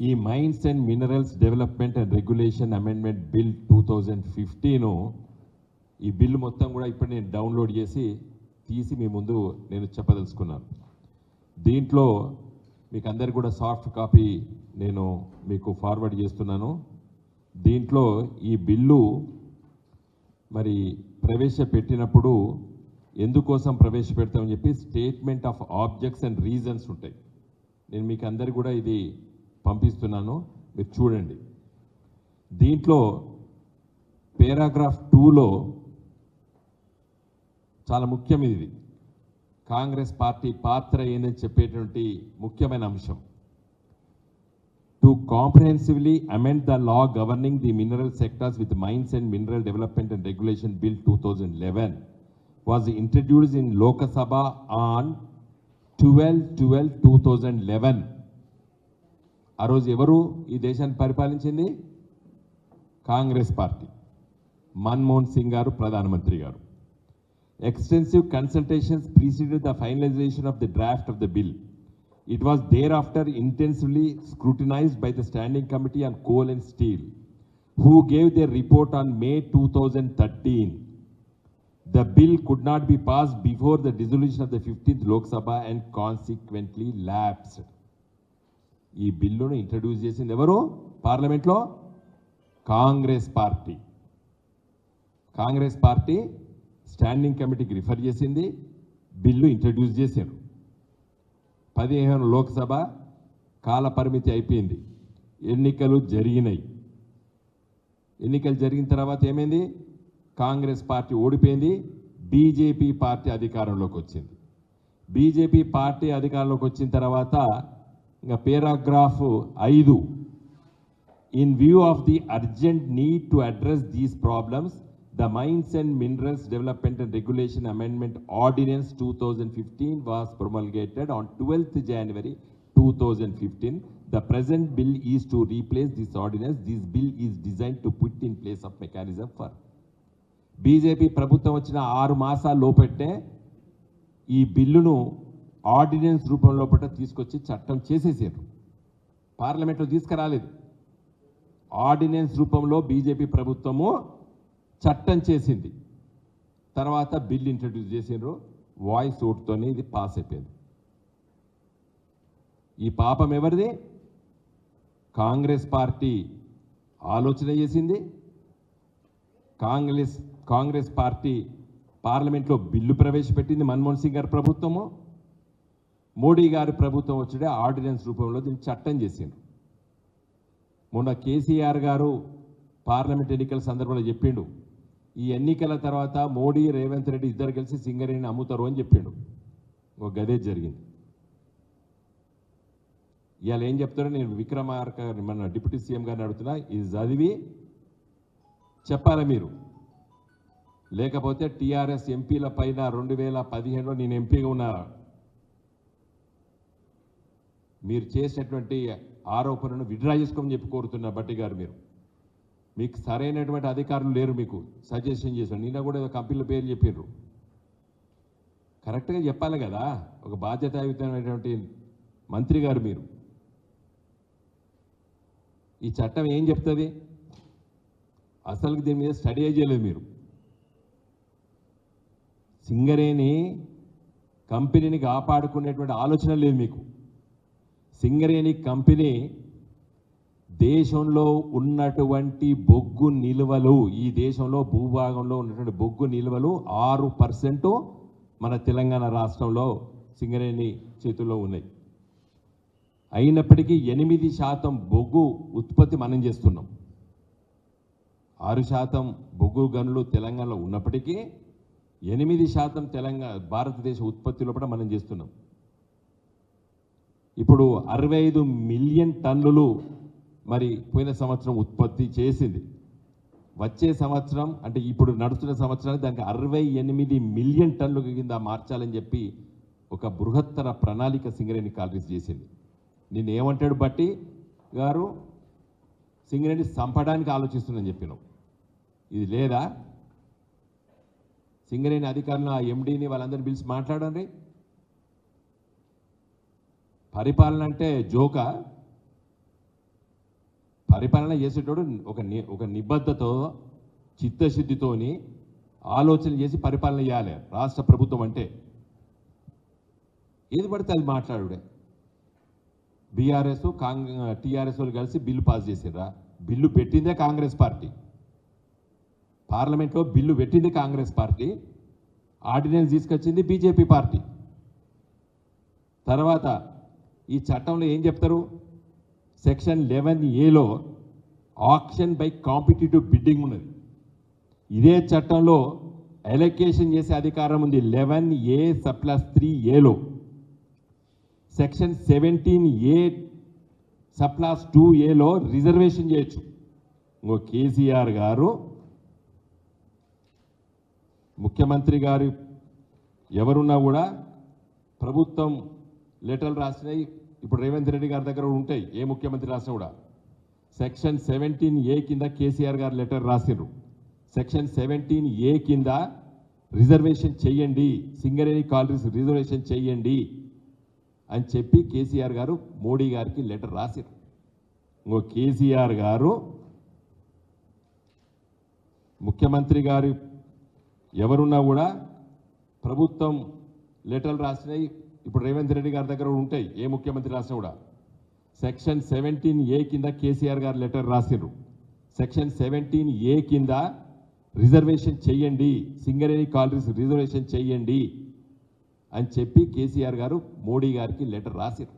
ఈ mines and minerals development and regulation amendment bill two thousand fifteen ఈ bill మొత్తం కూడా ఇప్పుడు నేను డౌన్లోడ్ చేసి తీసి మీ ముందు నేను చెప్పదలుచుకున్నాను. దీంట్లో మీకు అందరికి కూడా సాఫ్ట్ కాపీ నేను మీకు ఫార్వర్డ్ చేస్తున్నాను. దీంట్లో ఈ బిల్లు మరి ప్రవేశపెట్టినప్పుడు ఎందుకోసం ప్రవేశపెడతామని చెప్పి statement of objects and reasons ఉంటాయి. నేను మీకు అందరికి కూడా ఇది పంపిస్తున్నాను మీరు చూడండి. దీంట్లో పేరాగ్రాఫ్ టూలో చాలా ముఖ్యం ఇది. కాంగ్రెస్ పార్టీ పాత్ర ఏందని చెప్పేటువంటి ముఖ్యమైన అంశం. To comprehensively amend the law governing the mineral sectors with mines and mineral development and regulation bill two thousand eleven was introduced in Lok Sabha on twelve twelve two thousand eleven. ఆ రోజు ఎవరు ఈ దేశాన్ని పరిపాలించింది? Congress party. Manmohan Singh గారు ప్రధానమంత్రి గారు. Extensive consultations preceded the finalisation of the draft of the bill it was thereafter intensively scrutinised by the standing committee on coal and steel who gave the report on May two thousand thirteen the bill could not be passed before the dissolution of the fifteenth Lok Sabha and consequently lapsed ఈ బిల్లును introduce చేసింది ఎవరు? పార్లమెంట్లో Congress party. Congress party standing కమిటీకి refer చేసింది bill introduce చేశారు. పదిహేను లోక్సభ కాలపరిమితి అయిపోయింది. ఎన్నికలు జరిగినాయి. ఎన్నికలు జరిగిన తర్వాత ఏమైంది? కాంగ్రెస్ పార్టీ ఓడిపోయింది బీజేపీ పార్టీ అధికారంలోకి వచ్చింది. బీజేపీ పార్టీ అధికారంలోకి వచ్చిన తర్వాత ఇంకా పేరాగ్రాఫ్ ఐదు. In view of the urgent need to address these problems the mines and minerals development and regulation amendment ordinance two thousand fifteen was promulgated on twelfth January two thousand fifteen the present bill is to replace this ordinance this bill is design to put in place of mechanism for BJP ప్రభుత్వం వచ్చిన ఆరు మాసాలు లోపెట్టే ఈ బిల్లును ordinance రూపంలో పట్ల తీసుకొచ్చి చట్టం చేసేసారు. పార్లమెంట్లో తీసుకురాలేదు. ఆర్డినెన్స్ రూపంలో బీజేపీ ప్రభుత్వము చట్టం చేసింది. తర్వాత బిల్ ఇంట్రడ్యూస్ చేసిండ్రు. వాయిస్ ఓట్తోనే ఇది పాస్ అయిపోయింది. ఈ పాపం ఎవరిది? కాంగ్రెస్ పార్టీ ఆలోచన చేసింది. కాంగ్రెస్ కాంగ్రెస్ పార్టీ పార్లమెంట్లో బిల్లు ప్రవేశపెట్టింది మన్మోహన్ సింగ్ గారి ప్రభుత్వము. మోడీ గారి ప్రభుత్వం వచ్చే ఆర్డినెన్స్ రూపంలో దీన్ని చట్టం చేసిండు. మొన్న కేసీఆర్ గారు పార్లమెంట్ ఎన్నికల సందర్భంలో చెప్పిండు. ఈ ఎన్నికల తర్వాత మోడీ రేవంత్ రెడ్డి ఇద్దరు కలిసి సింగరేణిని అమ్ముతారు అని చెప్పిండు. ఒక గదే జరిగింది. ఇవాళ ఏం చెప్తారో నేను విక్రమార్క గారిని, మన డిప్యూటీ సీఎం గారిని అడుగుతున్నా. ఇది చదివి చెప్పాలి మీరు? లేకపోతే టీఆర్ఎస్ ఎంపీల పైన రెండు వేల పదిహేనులో నేను ఎంపీగా ఉన్నారా మీరు చేసినటువంటి ఆరోపణను విడ్రా చేసుకోమని చెప్పి కోరుతున్నా బట్టి గారు మీరు. మీకు సరైనటువంటి అధికారులు లేరు మీకు. సజెషన్ చేశాను నిన్న కూడా ఏదో కంపెనీల పేరు చెప్పారు కరెక్ట్గా చెప్పాలి కదా. ఒక బాధ్యతాయుతమైనటువంటి మంత్రి గారు మీరు. ఈ చట్టం ఏం చెప్తుంది? అసలు దీని మీద స్టడీ చేయలేదు మీరు. సింగరేణి కంపెనీని కాపాడుకునేటువంటి ఆలోచన లేదు మీకు. సింగరేణి కంపెనీ దేశంలో ఉన్నటువంటి బొగ్గు నిల్వలు ఈ దేశంలో భూభాగంలో ఉన్నటువంటి బొగ్గు నిల్వలు ఆరు పర్సెంట్ మన తెలంగాణ రాష్ట్రంలో సింగరేణి చేతుల్లో ఉన్నాయి. అయినప్పటికీ ఎనిమిది శాతం బొగ్గు ఉత్పత్తి మనం చేస్తున్నాం. ఆరు శాతం బొగ్గు గనులు తెలంగాణలో ఉన్నప్పటికీ ఎనిమిది శాతం తెలంగాణ భారతదేశ ఉత్పత్తి లోపల మనం చేస్తున్నాం. ఇప్పుడు అరవై ఐదు మిలియన్ టన్నులు మరి పోయిన సంవత్సరం ఉత్పత్తి చేసింది. వచ్చే సంవత్సరం అంటే ఇప్పుడు నడుస్తున్న సంవత్సరానికి దానికి అరవై ఎనిమిది మిలియన్ టన్నుల కింద మార్చాలని చెప్పి ఒక బృహత్తర ప్రణాళిక సింగరేణి కాలరీస్ చేసింది. నేను ఏమంటాడు బట్టి గారు? సింగరేణి చంపడానికి ఆలోచిస్తుందని చెప్పిన. ఇది లేదా? సింగరేణి అధికారులు ఆ ఎండీని వాళ్ళందరినీ పిలిచి మాట్లాడండి. పరిపాలన అంటే జోకా? పరిపాలన చేసేటోడు ఒక ని- ఒక నిబద్ధతో చిత్తశుద్ధితోని ఆలోచన చేసి పరిపాలన చేయాలి. రాష్ట్ర ప్రభుత్వం అంటే. ఏది పడితే అది మాట్లాడుడే. బీఆర్ఎస్ కాంగ్రెస్ టీఆర్ఎస్ వాళ్ళు కలిసి బిల్లు పాస్ చేసిర్రా? బిల్లు పెట్టిందే కాంగ్రెస్ పార్టీ. పార్లమెంట్లో బిల్లు పెట్టింది కాంగ్రెస్ పార్టీ. ఆర్డినెన్స్ తీసుకొచ్చింది బీజేపీ పార్టీ. తర్వాత ఈ చట్టంలో ఏం చెప్తారు? సెక్షన్ లెవెన్ ఏలో ఆక్షన్ బై కాంపిటేటివ్ బిడ్డింగ్ ఉన్నది. ఇదే చట్టంలో ఎలకేషన్ చేసే అధికారం ఉంది లెవెన్ ఏ సప్లస్ త్రీ ఏలో. సెక్షన్ సెవెంటీన్ ఏ సప్లాస్ టూ ఏలో రిజర్వేషన్ చేయొచ్చు. ఇంకో కేసీఆర్ గారు ముఖ్యమంత్రి గారు ఎవరున్నా కూడా ప్రభుత్వం లెటర్లు రాసినాయి ఇప్పుడు రేవంత్ రెడ్డి గారి దగ్గర ఉంటాయి ఏ ముఖ్యమంత్రి రాసినా కూడా. సెక్షన్ సెవెంటీన్ ఏ కింద కేసీఆర్ గారు లెటర్ రాసిర్రు. సెక్షన్ సెవెంటీన్ ఏ కింద రిజర్వేషన్ చెయ్యండి సింగరేణి కాలరీస్ రిజర్వేషన్ చెయ్యండి అని చెప్పి కేసీఆర్ గారు మోడీ గారికి లెటర్ రాసిరు ఇంకో కేసీఆర్ గారు ముఖ్యమంత్రి గారు ఎవరున్నా కూడా ప్రభుత్వం లెటర్లు రాసినాయి ఇప్పుడు రేవంత్ రెడ్డి గారి దగ్గర ఉంటాయి ఏ ముఖ్యమంత్రి రాసినా కూడా. సెక్షన్ సెవెంటీన్ ఏ కింద కేసీఆర్ గారు లెటర్ రాసిర్రు. సెక్షన్ సెవెంటీన్ ఏ కింద రిజర్వేషన్ చెయ్యండి సింగరేణి కాలరీస్ రిజర్వేషన్ చెయ్యండి అని చెప్పి కేసీఆర్ గారు మోడీ గారికి లెటర్ రాసిర్రు.